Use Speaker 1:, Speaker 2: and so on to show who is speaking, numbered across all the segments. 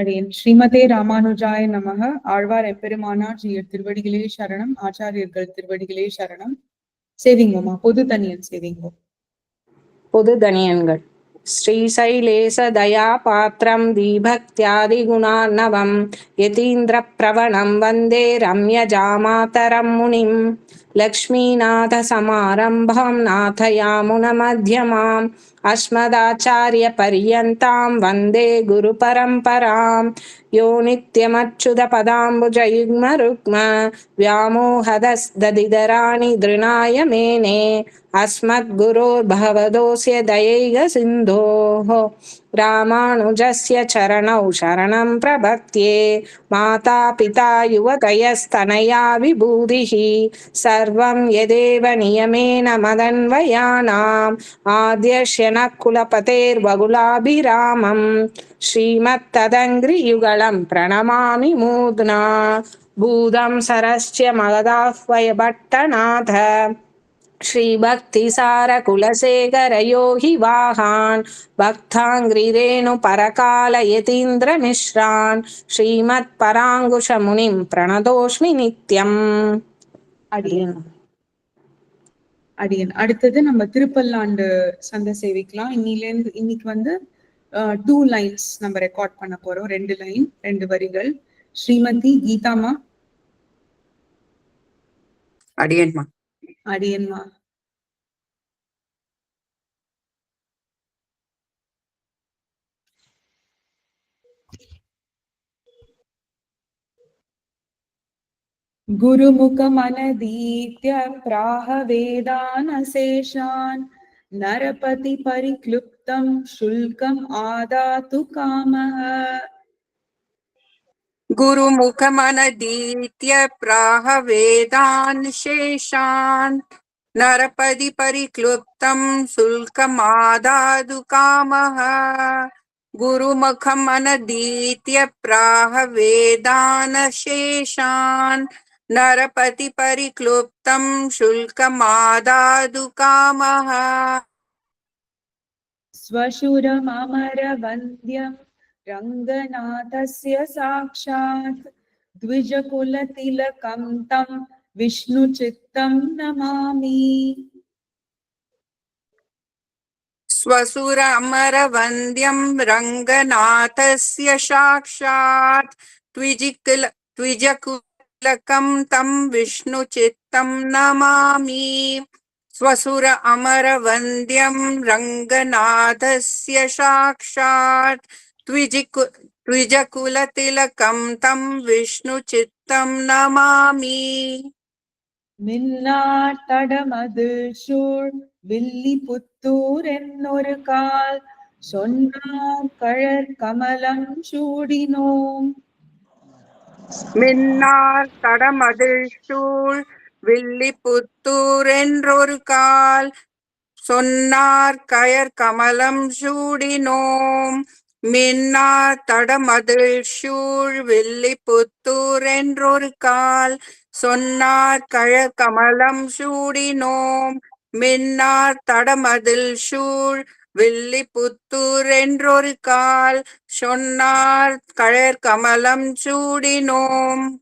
Speaker 1: அடியேன். ஸ்ரீமதே ராமானுஜாய நமக. ஆழ்வார் எம்பெருமானார் ஜீயர் திருவடிகளே சரணம். ஆச்சாரியர்கள் திருவடிகளே சரணம். சேவிங்கோமா பொது தனியன் சேவிங்கோ
Speaker 2: பொது தனியன்கள். ஸ்ரீசைலேச தயாபாத்திரம் யதீந்திர பிரவணம் வந்தே ரம்யஜாமாதரம் முனிம். लक्ष्मीनाथसमारम्भं नाथयामुनमध्यमाम् अस्मदाचार्यपर्यन्तां वन्दे गुरुपरम्परां यो नित्यमच्युतपदाम्बुजयुग्मरुग्म रुग्म दृणाय मेने अस्मद्गुरोर्भवदोऽस्य दयैग सिन्धोः रामानुजस्य चरणौ शरणं प्रभक्त्ये माता पिता युवतयस्तनया विभूधिः सर्वं यदेव नियमेन मदन्वयानाम्। आद्य कुलपतेर्वगुलाभिरामम् श्रीमत्तदङ्घ्रियुगलं प्रणमामि मुग्ना। भूतं सरस्य मगदाह्वय भट्टनाथ हि वाहान् भक्ताङ्घ्रिरेणुपरकालयतीन्द्रमिश्रान् श्रीमत्पराङ्कुशमुनिं प्रणतोऽस्मि नित्यम्
Speaker 1: அடியேன் அடியேன் அடுத்தது நம்ம திருப்பல்லாண்டு சந்தை சேவிக்கலாம் இன்னிலேருந்து இன்னைக்கு வந்து டூ லைன்ஸ் நம்ம ரெக்கார்ட் பண்ண போறோம் ரெண்டு லைன் ரெண்டு வரிகள் ஸ்ரீமதி கீதாமா
Speaker 3: அடியேன்மா
Speaker 1: அடியன்மா गुरुमुखमनदीत्य प्राह वेदानशेषान् नरपति परिक्लुप्तं शुल्कम् आदातु कामः
Speaker 3: गुरुमुखमनदीत्य प्राह वेदान् शेषान्। नरपदि परिक्लुप्तं शुल्कमादादु कामः। गुरुमुखमनदीत्य प्राह वेदान् शेषान्। नरपति परिक्लुप्तं शुल्कमादादु कामः।
Speaker 1: स्वशुरममरवन्द्यं रङ्गनाथस्य साक्षात् द्विजकुलतिलकं तं विष्णुचित्तं नमामि
Speaker 3: स्वसुरमरवन्द्यं रङ्गनाथस्य साक्षात् द्विजिकुल द्विजकुलकं तं विष्णुचित्तं नमामि स्वसुर अमरवन्द्यं रङ्गनाथस्य साक्षात् द्विजिकु द्विजकुलतिलकं तं विष्णुचित्तं नमामि
Speaker 1: மின்னாட்டடமது சூழ் வில்லிபுத்தூர் என்னொரு கால் சொன்னார் கழற் கமலம் சூடினோம்
Speaker 3: மின்னார் தடமதில் சூழ் வில்லிபுத்தூர் என்றொரு கால் சொன்னார் கயர் கமலம் சூடினோம் மின்னா தடமதில் சூழ் வில்லி புத்தூர் என்றொரு கால். சொன்னார் கழ கமலம் சூடினோம். மின்னார் தடமதில் சூழ் வில்லி புத்தூர் என்றொரு கால். சொன்னார் கழற் கமலம் சூடினோம்.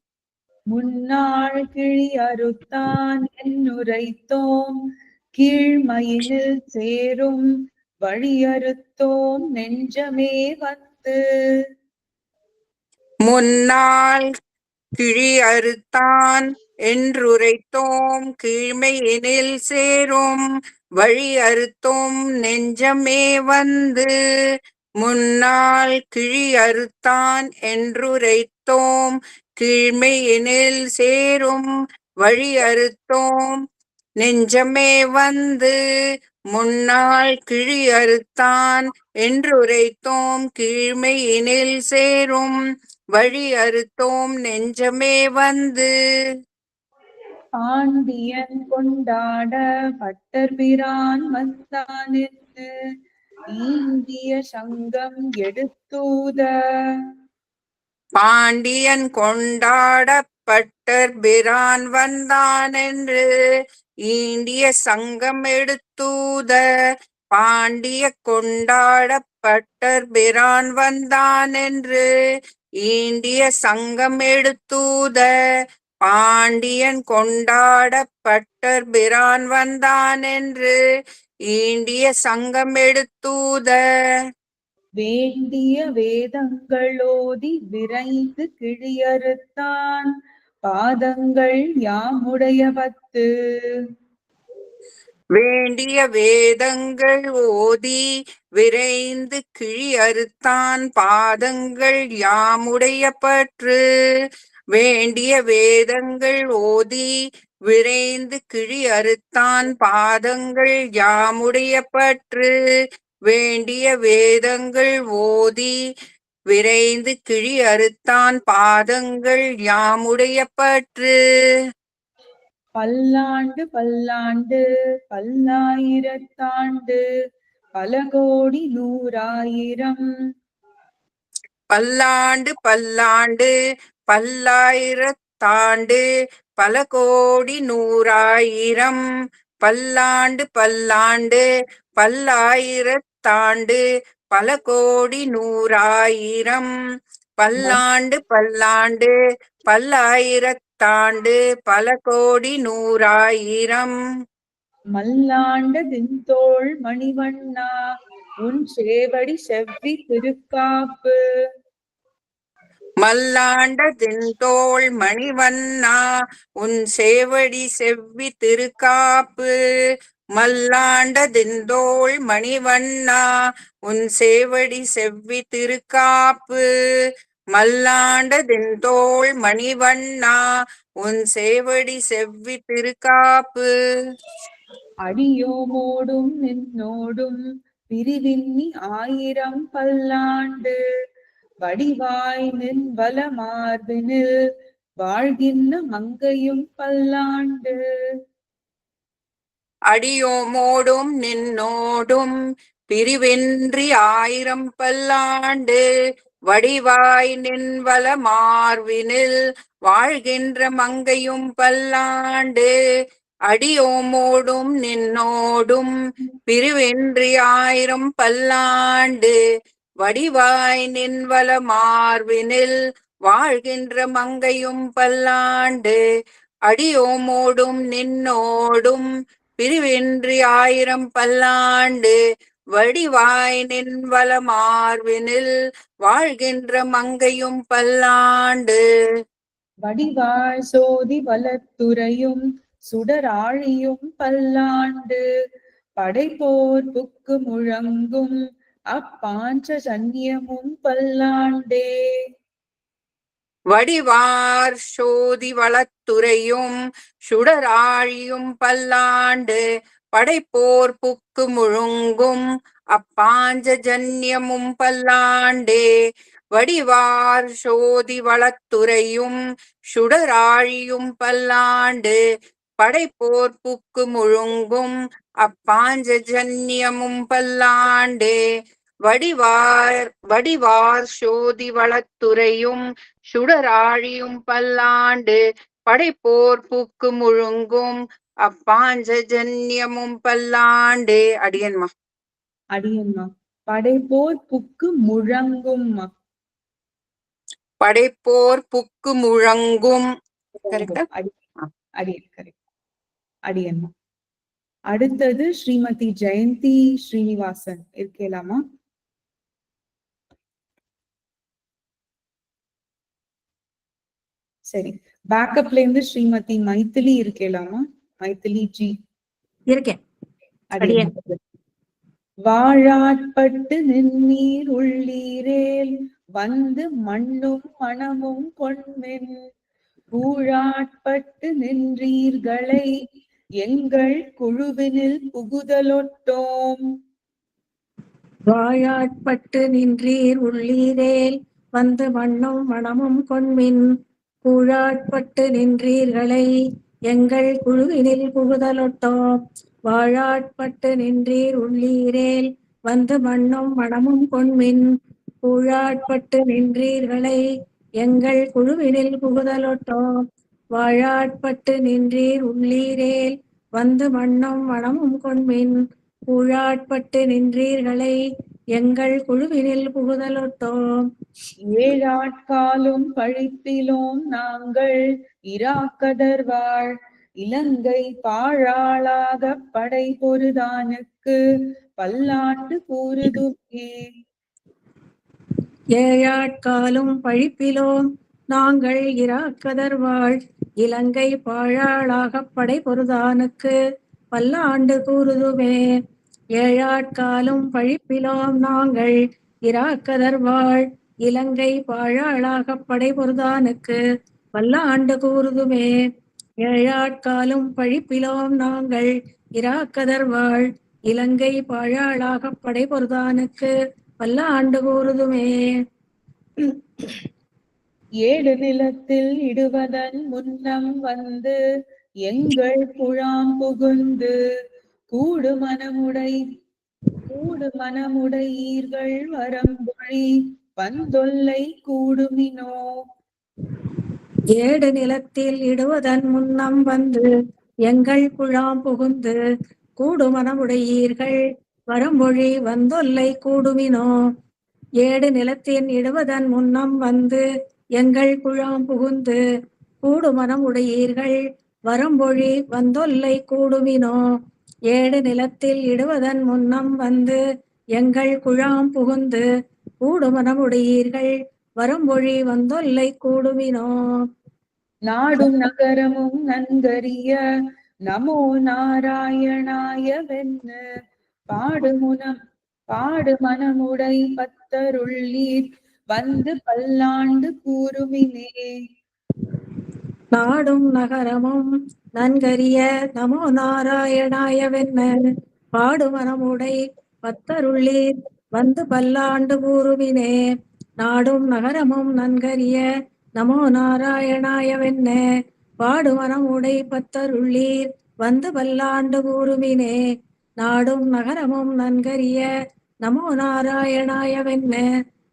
Speaker 1: முன்னாள் கிழி அறுத்தான் என்னுரைத்தோம். கீழ்மயிலில் சேரும் வழியறுத்தோம் நெஞ்சமே வந்து.
Speaker 3: முன்னாள் கிழி அறுத்தான் என்றுரைத்தோம் கீழ்மையினில் சேரும் வழி அறுத்தோம் நெஞ்சமே வந்து. முன்னால் கிழி அறுத்தான் என்றுரைத்தோம் கீழ்மையினில் சேரும் வழி அறுத்தோம் நெஞ்சமே வந்து. முன்னாள் கிழி அறுத்தான் என்றுரைத்தோம் கீழ்மையினில் சேரும் வழி அறுத்தோம் நெஞ்சமே வந்து.
Speaker 1: பாண்டியன் கொண்டாட பட்டர் பிரான் வந்தான் என்று இந்திய சங்கம் எடுத்தூத.
Speaker 3: பாண்டியன் கொண்டாடப்பட்டர் பிரான் வந்தான் என்று ஈண்டிய சங்கம் எடுத்தூத பாண்டிய கொண்டாடப்பட்டர் பிரான் வந்தான் என்று ஈண்டிய சங்கம் எடுத்தூத பாண்டியன் கொண்டாடப்பட்டர் பிரான் வந்தான் என்று ஈண்டிய சங்கம் எடுத்தூத
Speaker 1: வேண்டிய வேதங்களோதி விரைந்து கிழியறுத்தான் பாதங்கள் யாமுடைய பத்து.
Speaker 3: வேண்டிய வேதங்கள் ஓதி விரைந்து கிழி அறுத்தான் பாதங்கள் யாமுடைய பற்று. வேண்டிய வேதங்கள் ஓதி விரைந்து கிழி அறுத்தான் பாதங்கள் யாமுடைய பற்று. வேண்டிய வேதங்கள் ஓதி விரைந்து கிழி அறுத்தான் பாதங்கள் யாமுடைய பற்று.
Speaker 1: பல்லாண்டு பல்லாண்டு பல்லாயிரத்தாண்டு பல கோடி நூறாயிரம்.
Speaker 3: பல்லாண்டு பல்லாண்டு பல்லாயிரத்தாண்டு பல கோடி நூறாயிரம். பல்லாண்டு பல்லாண்டு பல்லாயிரத்தாண்டு பல கோடி நூறாயிரம் பல்லாண்டு பல்லாண்டு பல்லாயிரத்தாண்டு பல கோடி நூறாயிரம்
Speaker 1: மல்லாண்ட தின்தோள் மணிவண்ணா உன் சேவடி செவ்வி திருக்காப்பு.
Speaker 3: மல்லாண்ட தென்தோள் மணிவண்ணா உன் சேவடி செவ்வி திருக்காப்பு. மல்லாண்ட தென்தோள் மணிவண்ணா உன் சேவடி செவ்வி திருக்காப்பு. மல்லாண்ட தென்தோள் மணிவண்ணா உன் சேவடி செவ்வி திருக்காப்பு.
Speaker 1: அடியோமோடும் நின்னோடும் பிரிவின்னி ஆயிரம் பல்லாண்டு. வடிவாய் நின் வல வாழ்கின்ற மங்கையும் பல்லாண்டு.
Speaker 3: அடியோமோடும் நின்னோடும் பிரிவின்றி ஆயிரம் பல்லாண்டு வடிவாய் நின்வல மார்வினில் வாழ்கின்ற மங்கையும் பல்லாண்டு அடியோமோடும் நின்னோடும் பிரிவின்றி ஆயிரம் பல்லாண்டு வடிவாய் நின்வல மார்வினில் வாழ்கின்ற மங்கையும் பல்லாண்டு அடியோமோடும் நின்னோடும் பிரிவின்றி ஆயிரம் பல்லாண்டு வடிவாய் நின்வல மார்பினில் வாழ்கின்ற மங்கையும் பல்லாண்டு.
Speaker 1: வடிவாய் சோதி வலத்துறையும் சுடராழியும் பல்லாண்டு. படைப்போர் புக்கு முழங்கும் அப்பாஞ்ச சன்னியமும் பல்லாண்டே.
Speaker 3: வடிவார் சோதி வளத்துறையும் சுடராழியும் பல்லாண்டு படைப்போர் புக்கு முழுங்கும் அப்பாஞ்ச ஜன்யமும் பல்லாண்டே. வடிவார் சோதி வளத்துறையும் சுடராழியும் பல்லாண்டு படைப்போர் புக்கு முழுங்கும் அப்பாஞ்ச ஜன்யமும் பல்லாண்டே. வடிவார் வடிவார் சோதி வளத்துறையும் சுடராழியும் பல்லாண்டு படைப்போர் புக்கு முழுங்கும் அப்பாஞ்ச ஜன்யமும் பல்லாண்டே. அடியன்மா.
Speaker 1: அடியம்மா படைப்போர் புக்கு முழங்கும்மா.
Speaker 3: படைப்போர் புக்கு முழங்கும்.
Speaker 1: அடியன்மா. அடுத்தது ஸ்ரீமதி ஜெயந்தி ஸ்ரீனிவாசன். இருக்கலாமா சரி. பேக்கப்ல இருந்து ஸ்ரீமதி மைத்திலி இருக்கலாமா? மைத்திலி ஜி.
Speaker 4: இருக்கேன்.
Speaker 1: வாழாட்பட்டு நின்னீர் உள்ளீரேல் வந்து மண்ணும் மணமும் கொண்மென் கூழாட்பட்டு நின்றீர்களை எங்கள் குழுவினில் புகுதலொட்டோம்.
Speaker 4: வாயாட்பட்டு நின்றீர் உள்ளீரேல் வந்து மண்ணும் மணமும் கொண்மின் கூழாட்பட்டு நின்றீர்களை எங்கள் குழுவினில் புகுதலொட்டோம். வாழாட்பட்டு நின்றீர் உள்ளீரேல் வந்து மண்ணும் மணமும் கொண்மின். கூழாட்பட்டு நின்றீர்களை எங்கள் குழுவினில் புகுதலொட்டோம். வாழாட்பட்டு நின்றீர் உள்ளீரேல் வந்து மண்ணும் மணமும் கொண்மின். கூழாட்பட்டு நின்றீர்களை எங்கள் குழுவினில் புகுதலொட்டோம்
Speaker 1: ஏழாட்காலும் பழிப்பிலோம் நாங்கள் இராக்கதர்வாள் இலங்கை பாழாளாக படை பொருதானுக்கு பல்லாண்டு கூறுதுமே
Speaker 4: ஏழாட்காலும் பழிப்பிலோம் நாங்கள் இராக்கதர்வாள் இலங்கை பாழாளாகப் படை பொருதானுக்கு பல்லாண்டு கூறுதுமே. ஏழாட்காலும் பழிப்பிலோம் நாங்கள். இராக்கதர்வாள் இலங்கை பாழாளாக படை பொருதானுக்கு பல்லாண்டு கூறுதுமே. ஏழாட்காலும் பழிப்பிலோம் நாங்கள். இராக்கதர்வாள் இலங்கை பாழாளாக படை பொருதானுக்கு பல்லாண்டு கூறுதுமே.
Speaker 1: ஏழு நிலத்தில் இடுவதன் முன்னம் வந்து எங்கள் புழாம் புகுந்து கூடு மனமுடை கூடு மனமுடையீர்கள் வரம்பொழி பந்தொல்லை கூடுமினோ.
Speaker 4: ஏடு நிலத்தில் இடுவதன் முன்னம் வந்து எங்கள் குழாம் புகுந்து கூடுமனமுடையீர்கள் வரும்பொழி வந்தொல்லை கூடுமினோ. ஏடு நிலத்தின் இடுவதன் முன்னம் வந்து எங்கள் குழாம் புகுந்து கூடுமனம் உடையீர்கள் வரம்பொழி வந்தொல்லை கூடுமினோ. ஏடு நிலத்தில் இடுவதன் முன்னம் வந்து எங்கள் குழாம் புகுந்து கூடுமனமுடையீர்கள். உடையீர்கள் வரம்பொழி வந்தொல்லை கூடுமினோ?
Speaker 1: நாடும் நகரமும் நன்கறிய நமோ நாராயணாய வென்னு பாடுமுனம் பாடு மனமுடை பத்தருள்ளீர் வந்து பல்லாண்டு கூறுமினே.
Speaker 4: நாடும் நகரமும் நன்கரிய நமோ நாராயணாய வென்ன. பாடுமனமுடை பத்தருள்ளீர் வந்து பல்லாண்டு கூறுவினே நாடும் நகரமும் நன்கரிய நமோ நாராயணாய வென்ன. பாடுமனமுடை பத்தருள்ளீர் வந்து பல்லாண்டு கூறுவினே நாடும் நகரமும் நன்கரிய நமோ நாராயணாய வென்ன.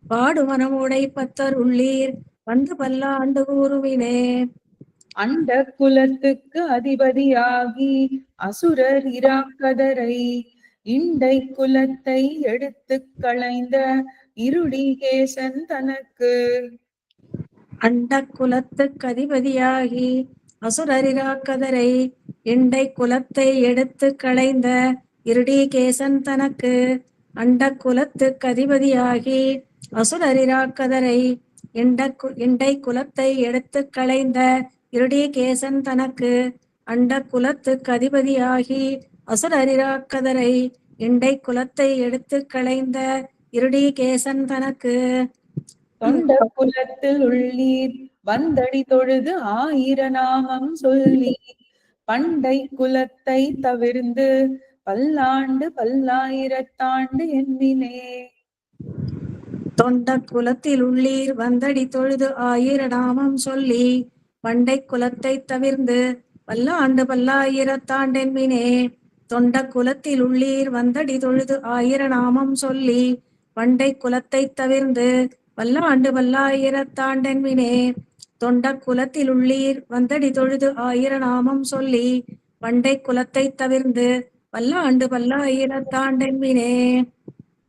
Speaker 4: பாடுமனமுடை பத்தருள்ளீர் வந்து பல்லாண்டு கூறுவினே
Speaker 1: அண்ட குலத்துக்கு அதிபதியாகி அசுரர் இராக்கதரை இண்டை குலத்தை எடுத்து களைந்த இருடிகேசன் தனக்கு.
Speaker 4: அண்ட குலத்துக்கு அதிபதியாகி அசுரரிராக்கதரை இண்டை குலத்தை எடுத்து களைந்த இருடிகேசன் தனக்கு. அண்ட குலத்துக்கு அதிபதியாகி அசுரரிராக்கதரை இண்ட கு இண்டை குலத்தை எடுத்து களைந்த இருடிகேசன் தனக்கு அண்ட குலத்துக்கு அதிபதியாகி அசுரரிராக்கதரை இண்டை குலத்தை எடுத்து களைந்த இருடிகேசன் தனக்கு.
Speaker 1: தொண்ட குலத்தில் உள்ளீர் வந்தடி தொழுது ஆயிர நாமம் சொல்லி பண்டை குலத்தை தவிர்ந்து பல்லாண்டு பல்லாயிரத்தாண்டு எண்ணினே.
Speaker 4: தொண்ட குலத்தில் உள்ளீர் வந்தடி தொழுது ஆயிர நாமம் சொல்லி பண்டை குலத்தை தவிர்ந்து வல்ல ஆண்டு பல்லாயிரத்தாண்டென் மீனே தொண்ட குலத்தில் உள்ளீர் வந்தடி தொழுது ஆயிர நாமம் சொல்லி பண்டை குலத்தை தவிர்ந்து வல்ல ஆண்டு பல்லாயிரத்தாண்டென் மீனே தொண்ட குலத்தில் உள்ளீர் வந்தடி தொழுது ஆயிர நாமம் சொல்லி பண்டை குலத்தை தவிர்ந்து வல்ல ஆண்டு பல்லாயிரத்தாண்டென் மீனே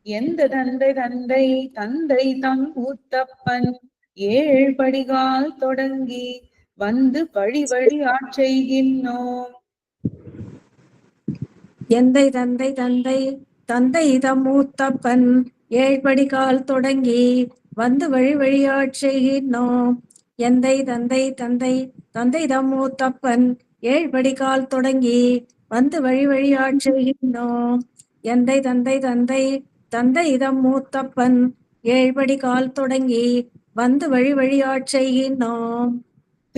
Speaker 1: எந்த தந்தை தந்தை தந்தை தம் ஊத்தப்பன் ஏழ் படிகால் தொடங்கி வந்து வழி வழி ஆட்செய்கின்றோம்
Speaker 4: எந்தை தந்தை தந்தை தந்தை இதம் மூத்தப்பன் ஏழ்படி கால் தொடங்கி வந்து வழி வழியாட் செய்கின்றோம். எந்தை தந்தை தந்தை தந்தை தம் மூத்தப்பன் ஏழ்படி கால் தொடங்கி வந்து வழி வழியாட் செய்கின்றோம். எந்தை தந்தை தந்தை தந்தை இதம் மூத்தப்பன் ஏழ்படி கால் தொடங்கி வந்து வழி வழியாட் செய்கின்றோம்.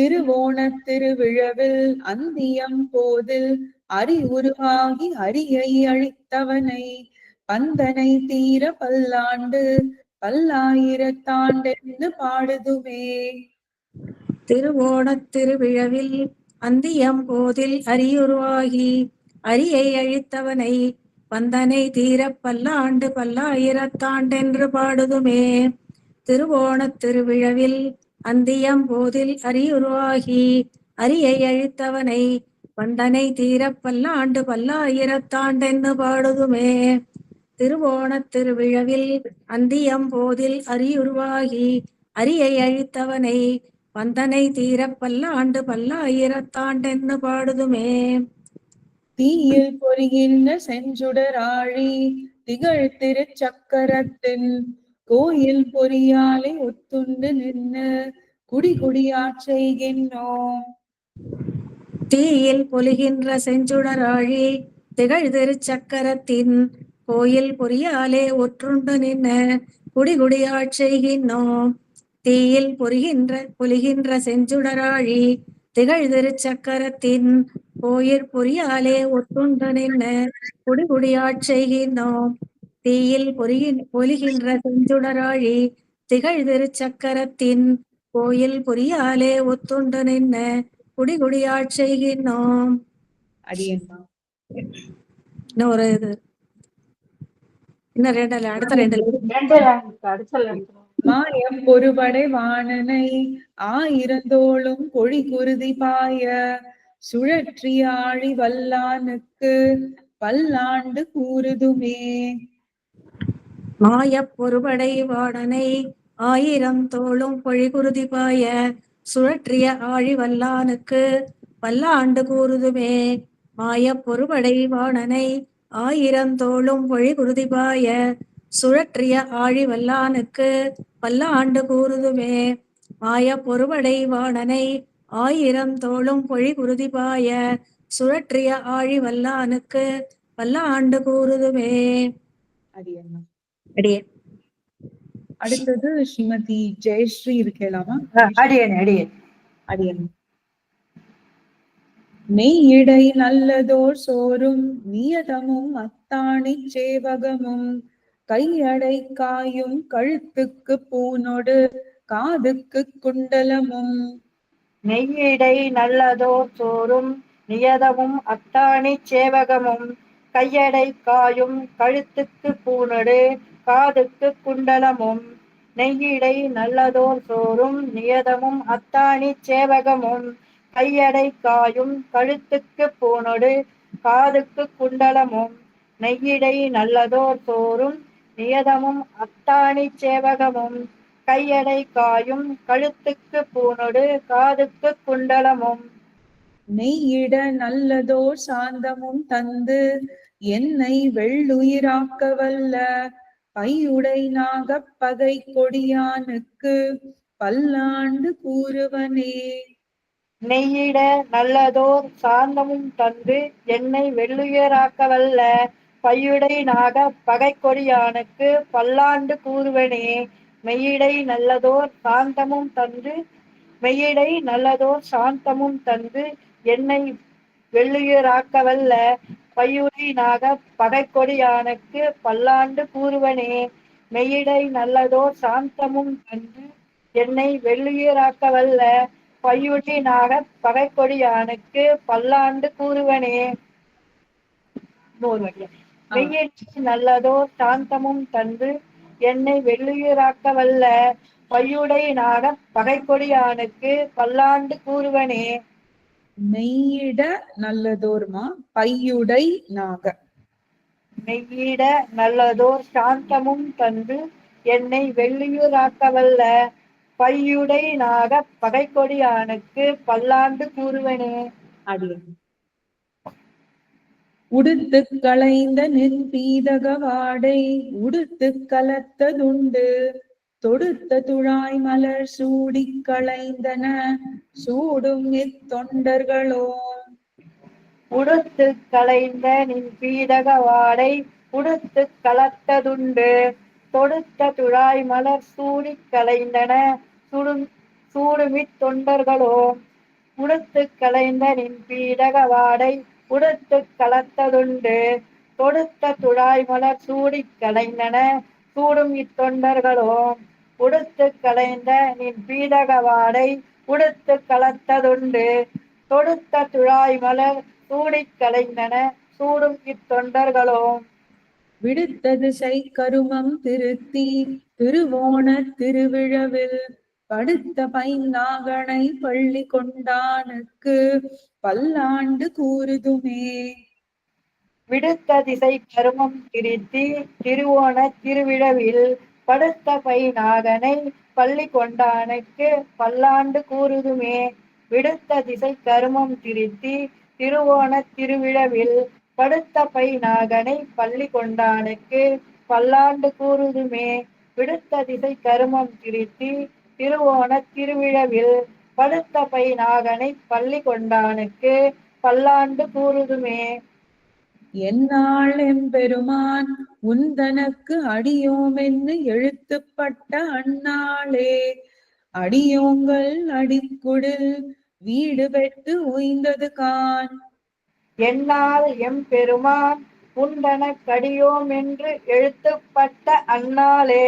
Speaker 1: திருவோணத் திருவிழவில் அந்தியம் போதில் அரி உருவாகி அரியை அழித்தவனை. பந்தனை தீர பல்லாண்டு பல்லாயிரத்தாண்டென்று பாடுதுமே.
Speaker 4: திருவோணத் திருவிழவில் அந்தியம் போதில் அரியுருவாகி அரியை அழித்தவனை. பந்தனை தீரப் பல்லாண்டு பல்லாயிரத்தாண்டென்று பாடுதுமே. திருவோணத் திருவிழவில் அந்தியம் போதில் அரியுருவாகி அரியை அழித்தவனை பண்டனை தீரப்பல்லாண்டு பல்லாயிரத்தாண்டென்னு பாடுதுமே. திருவோணத் திருவிழவில் அந்தியம் போதில் அரியுருவாகி அரியை அழித்தவனை பந்தனை தீரப்பல்லாண்டு பல்லாயிரத்தாண்டென்னு பாடுதுமே.
Speaker 1: தீயில் பொறிகின்ற செஞ்சுடராழி திகழ் திருச்சக்கரத்தின் கோயில் பொறியாலை ஒத்துண்டு நின்று குடி குடியாச் செய்கின்றோம்.
Speaker 4: தீயில் பொலிகின்ற செஞ்சுடராழி திகழ் திருச்சக்கரத்தின் கோயில் பொறியாலே ஒற்றுண்டு நின்ன குடிகுடி ஆட்செய்கின்றோம் தீயில் பொறிகின்ற பொலிகின்ற செஞ்சுடராழி திகழ் திருச்சக்கரத்தின் கோயில் பொறியாலே ஒற்றுண்டு நின்ன குடிகுடி ஆட்செய்கின்றோம் தீயில் பொறிகின் பொலிகின்ற செஞ்சுடராழி திகழ் திருச்சக்கரத்தின் கோயில் பொறியாலே ஒத்துண்டு நின்ன குடி குடி ஆட்செய்கின்றோம்
Speaker 1: அடியேன்மா
Speaker 4: இன்னொரு இது. இன்னும் ரெண்டு அடுத்த ரெண்டு
Speaker 1: மாயம் பொறுபடை வாணனை ஆயிரந்தோளும் பொழி குருதி பாய சுழற்றி ஆழி வல்லானுக்கு பல்லாண்டு கூறுதுமே.
Speaker 4: மாயப் பொறுபடை வாடனை ஆயிரம் தோளும் பொழிகுருதி பாய சுழற்றிய ஆழி வல்லானுக்கு பல்லாண்டு கூறுதுமே. மாயப் பொறுபடை வாணனை ஆயிரம் தோளும் பொழிகுருதி பாய சுழற்றிய ஆழி வல்லானுக்கு பல்லாண்டு கூறுதுமே. மாயப் பொறுபடை வாணனை ஆயிரம் தோளும் பொழிகுருதி பாய சுழற்றிய ஆழி வல்லானுக்கு பல்லாண்டு கூறுதுமே.
Speaker 1: அடியேன்மா
Speaker 4: அடியே.
Speaker 1: அடுத்தது ஸ்ரீமதி ஜெயஸ்ரீ இருக்கலாமா
Speaker 5: அடியேன் அடியேன்
Speaker 1: அடியன் மெய்யிடை நல்லதோர் சோறும் நியதமும் அத்தாணி சேவகமும் கையடை காயும் கழுத்துக்கு பூனொடு காதுக்கு குண்டலமும்.
Speaker 5: நெய்யிடை நல்லதோர் சோறும் நியதமும் அத்தாணி சேவகமும் கையடை காயும் கழுத்துக்கு பூனடு காதுக்கு குண்டலமும் நெய்யிடை நல்லதோர் சோறும் நியதமும் அத்தாணி சேவகமும் கையடை காயும் கழுத்துக்கு பூனொடு காதுக்கு குண்டலமும் நெய்யிடை நல்லதோர் சோறும் நியதமும் அத்தாணி சேவகமும் கையடை காயும் கழுத்துக்கு பூனொடு காதுக்கு குண்டலமும்.
Speaker 1: நெய்யிட நல்லதோர் சாந்தமும் தந்து என்னை வெள்ளுயிராக்க வல்ல பையுடை நாகப் பகை கொடியானுக்கு பல்லாண்டு கூறுவனே.
Speaker 5: நெய்யிட நல்லதோர் சாந்தமும் தந்து என்னை வெள்ளுயராக்க வல்ல பையுடை நாக பகைக்கொடியானுக்கு பல்லாண்டு கூறுவனே. மெய்யிடை நல்லதோர் சாந்தமும் தந்து மெய்யிடை நல்லதோர் சாந்தமும் தந்து என்னை வெள்ளுயராக்க வல்ல பையுடை நாக பகைக்கொடியானுக்கு பல்லாண்டு கூறுவனே மெய்யிடை நல்லதோர் சாந்தமும் தந்து என்னை வெள்ளுயிராக்க வல்ல பையுடி நாக பகைக்கொடியானுக்கு பல்லாண்டு கூறுவனே. இன்னொரு வழியா மெய்யிடை நல்லதோர் சாந்தமும் தந்து என்னை வெள்ளுயிராக்க வல்ல பையுடை நாக பகைக்கொடியானுக்கு பல்லாண்டு கூறுவனே.
Speaker 1: நெய்யிட நல்லதோர்மா பையுடை நாக.
Speaker 5: மெய்யிட நல்லதோர் சாந்தமும் தந்து என்னை வெள்ளியூராக்க வல்ல பையுடை நாக பகைக்கொடியானுக்கு பல்லாண்டு கூறுவனே
Speaker 1: அடியன். உடுத்து களைந்த நின் பீதக வாடை உடுத்து கலத்ததுண்டு தொடுத்த துழாய் மலர் சூடி களைந்தன சூடும் இத்தொண்டர்களோ
Speaker 5: உடுத்து களைந்த நின் பீடக வாடை உடுத்து கலத்ததுண்டு. தொடுத்த துழாய் மலர் சூடி களைந்தன சுடும் சூடுமித் தொண்டர்களோ? உடுத்து களைந்த நின் பீடக வாடை உடுத்து கலத்ததுண்டு. தொடுத்த துழாய் மலர் சூடி களைந்தன சூடும் இத்தொண்டர்களும் உடுத்து களைந்த நின் பீடகவாடை உடுத்து கலத்ததுண்டு. தொடுத்த துழாய் மலர் சூடிக் களைந்தன சூடும் இத்தொண்டர்களும்.
Speaker 1: விடுத்தது கருமம் திருத்தி திருவோண திருவிழவில் படுத்த பைந்தாகனை பள்ளி கொண்டானுக்கு பல்லாண்டு கூறுதுமே.
Speaker 5: விடுத்த திசை கருமம் திருத்தி திருவோண திருவிழவில் படுத்த பை நாகனை பள்ளி கொண்டானுக்கு பல்லாண்டு கூறுதுமே. விடுத்த திசை கருமம் திருத்தி திருவோண திருவிழவில் படுத்த பை நாகனை பள்ளி கொண்டானுக்கு பல்லாண்டு கூறுதுமே. விடுத்த திசை கருமம் திருத்தி திருவோண திருவிழவில் படுத்த பை நாகனை பள்ளி கொண்டானுக்கு பல்லாண்டு கூறுதுமே.
Speaker 1: என்னாள் எம்பெருமான் உந்தனக்கு அடியோமென்னு எழுத்துப்பட்ட அண்ணாளே அடியோங்கள் அடிக்குடில் வீடு பெற்று உய்ந்தது கான்.
Speaker 5: என்னால் எம்பெருமான் உந்தனக்கடியோம் என்று எழுத்துப்பட்ட அண்ணாளே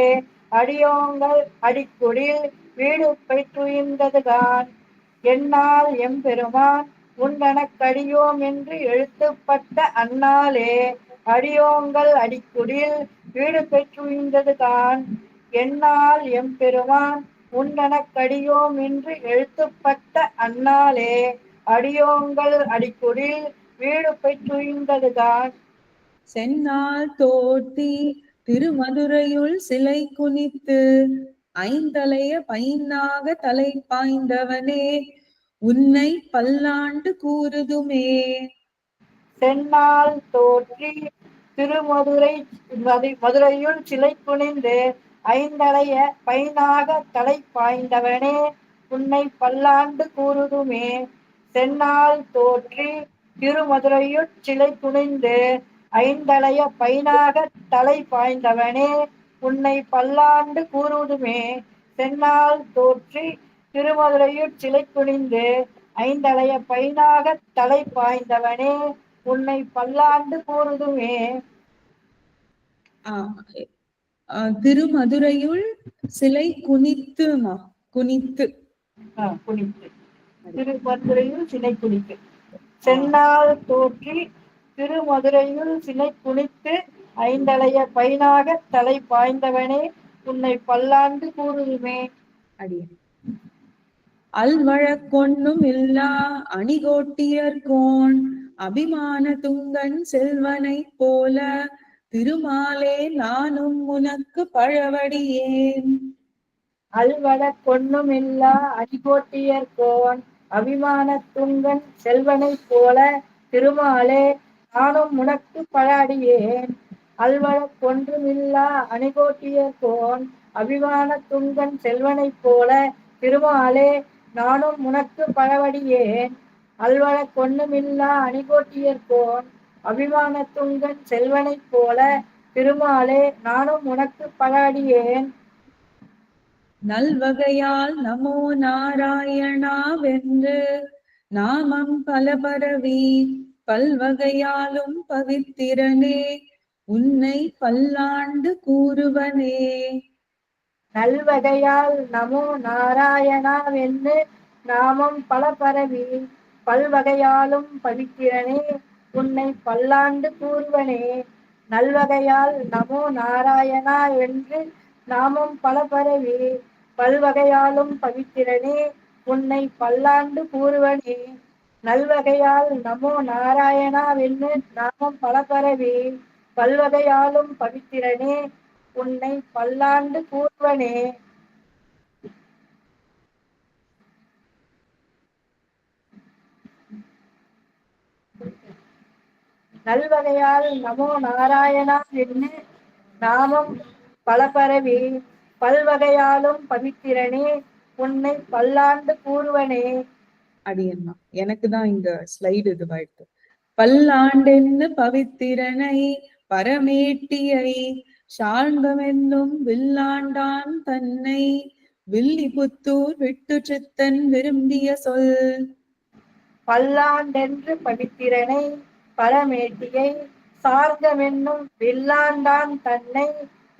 Speaker 5: அடியோங்கள் அடிக்குடில் வீடு பெற்றுயர்ந்ததுதான் என்னால் எம்பெருமான் உண்டனக் கடியோம் என்று எழுத்துப்பட்ட அண்ணாலே அடியோங்கள் அடிக்குடில் வீடு பெற்றுயிர்ந்ததுதான் என்னால் எம்பெருவான் உண்டனக் கடியோம் என்று எழுத்துப்பட்ட அண்ணாலே அடியோங்கள் அடிக்குடில் வீடு பெற்றுயிர்ந்ததுதான்
Speaker 1: சென்னால் தோற்றி திருமதுரையுள் சிலை குனித்து ஐந்தலைய பைனாக தலை பாய்ந்தவனே உன்னை பல்லாண்டு கூறுதுமே.
Speaker 5: சென்னால் தோற்றி திருமதுரை மதுரையுள் சிலை குனிந்து ஐந்தலைய பைனாக தலை பாய்ந்தவனே உன்னை பல்லாண்டு கூறுதுமே. சென்னால் தோற்றி திருமதுரையுள் சிலை குனிந்து ஐந்தலைய பைனாக தலை பாய்ந்தவனே உன்னை பல்லாண்டு கூறுதுமே. சென்னால் தோற்றி திருமதுரையுள் சிலை குனிந்து ஐந்தலைய பைனாக தலை பாய்ந்தவனே உன்னை பல்லாண்டு கூறுதுமே
Speaker 1: திருமதுரையுள் சிலை குனித்து
Speaker 5: ஆ, குனித்து. திருமதுரையில் சினை குனித்து. சென்னால் தோற்றி திருமதுரையில் சினை குனித்து ஐந்தலைய பைனாக தலை பாய்ந்தவனே உன்னை பல்லாண்டு கூறுதுமே
Speaker 1: அடியேன் அல்வழக்கொன்னும் இல்லா அணிகோட்டியர்கோன் அபிமான துங்கன் செல்வனைப் போல திருமாலே நானும் உனக்கு பழவடியேன்.
Speaker 5: அல்வழக்கொன்னும் இல்லா அணிகோட்டியர்கோன் அபிமான துங்கன் செல்வனைப் போல திருமாலே நானும் உனக்கு பழாடியேன் அல்வட கொன்றுமில்லா அணிகோட்டியர்கோன் அபிமான துங்கன் செல்வனைப் போல திருமாலே நானும் உனக்கு பழவடியேன் அல்வட கொன்னுமில்லா அணிகோட்டியர்கோன் அபிமான துங்கன் செல்வனைப் போல திருமாலே நானும் உனக்கு பழவடியேன்
Speaker 1: நல்வகையால் நமோ நாராயணாவென்று நாமம் பலபரவி பல்வகையாலும் பவித்திரனே உன்னை பல்லாண்டு கூறுவனே.
Speaker 5: நல்வகையால் நமோ நாராயணாவென்று நாமம் பல பரவி பல்வகையாலும் பவித்திரனே உன்னை பல்லாண்டு கூறுவனே. நல்வகையால் நமோ நாராயணா என்று நாமம் பல பரவி பல்வகையாலும் பவித்திரனே உன்னை பல்லாண்டு கூறுவனே. நல்வகையால் நமோ நாராயணாவென்று நாமம் பல பரவி பல்வகையாலும் பவித்திரனே உன்னை பல்லாண்டு கூறுவனே நல்வகையால் நமோ நாராயணா என்று நாமம் பல பரவி பல்வகையாலும் பவித்திரனே உன்னை பல்லாண்டு கூறுவனே
Speaker 1: அடியன்னா எனக்கு தான் இந்த ஸ்லைடு இதுவாயிடுது பல்லாண்டென்னு பவித்திரனை பரமேட்டியை சார்ந்தமென்னும் வில்லாண்டான் தன்னை வில்லிபுத்தூர் விட்டு சித்தன் விரும்பிய சொல்.
Speaker 5: பல்லாண்டென்று பவித்திரனை பரமேட்டியை சார்கமென்னும் வில்லாண்டான் தன்னை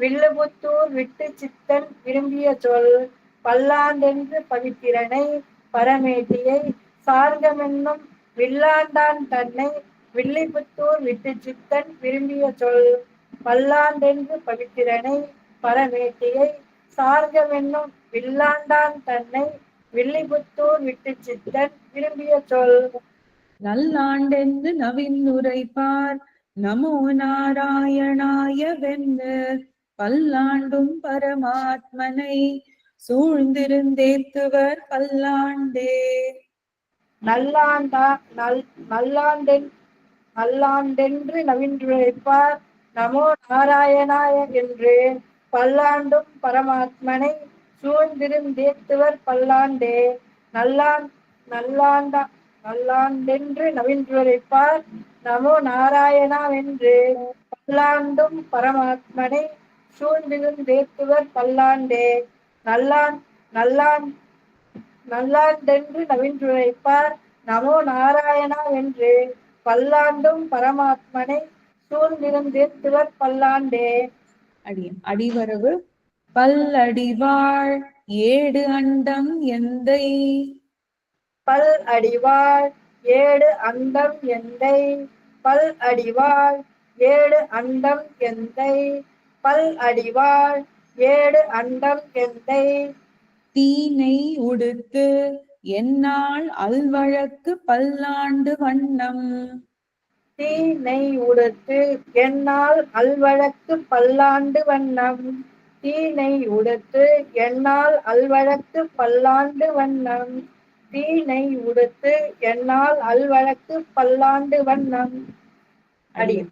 Speaker 5: வில்லுபுத்தூர் விட்டு சித்தன் விரும்பிய சொல். பல்லாண்டென்று பவித்திரனை பரமேட்டியை சார்கமென்னும் வில்லாண்டான் தன்னை வில்லிபுத்தூர் விட்டு சித்தன் விரும்பிய சொல். பல்லாண்டென்று பவித்திரனை பரமேட்டியை சார்கமென்னும் வில்லாண்டான் தன்னை வில்லிபுத்தூர் விட்டு சித்தன் விரும்பிய சொல்.
Speaker 1: நல்லாண்டென்று நவின்னுரைப்பார் நமோ நாராயணாய வென்று பல்லாண்டும் பரமாத்மனை சூழ்ந்திருந்தேத்துவர் பல்லாண்டே.
Speaker 5: நல்லாண்டா நல் நல்லாண்டென் நல்லாண்டென்று நவின்றுரைப்பார் நமோ நாராயணாய என்று பல்லாண்டும் பரமாத்மனை சூழ்ந்திருந்தேத்துவர் பல்லாண்டே. நல்லான் நல்லாண்டா நல்லாண்டென்று நவின்றுரைப்பார். நமோ நாராயணா என்று பல்லாண்டும் பரமாத்மனை சூழ்ந்திருந்தேத்துவர் பல்லாண்டே. நல்லான் நல்லான் நல்லாண்டென்று நவின்றுரைப்பார். நமோ நாராயணா என்று பல்லாண்டும் பரமாத்மனை சூழ்ந்திருந்தேத்துவர் பல்லாண்டே.
Speaker 1: அடியன் அடிவரவு. பல்லடிவாள் ஏடு அண்டம் எந்தை.
Speaker 5: பல் அடிவாள் ஏடு அண்டம் எந்தை. பல் அடிவாள் ஏடு அண்டம் எந்தை. பல் அடிவாள் ஏடு அண்டம் எந்தை.
Speaker 1: தீனை உடுத்து என்னால் அல்வழக்கு பல்லாண்டு வண்ணம்.
Speaker 5: தீனை உடுத்து என்னால் அல்வழக்கு பல்லாண்டு வண்ணம். தீனை உடுத்து என்னால் அல்வழக்கு பல்லாண்டு வண்ணம். தீனை உடுத்து என்னால் அல்வழக்கு பல்லாண்டு வண்ணம். அடியும்.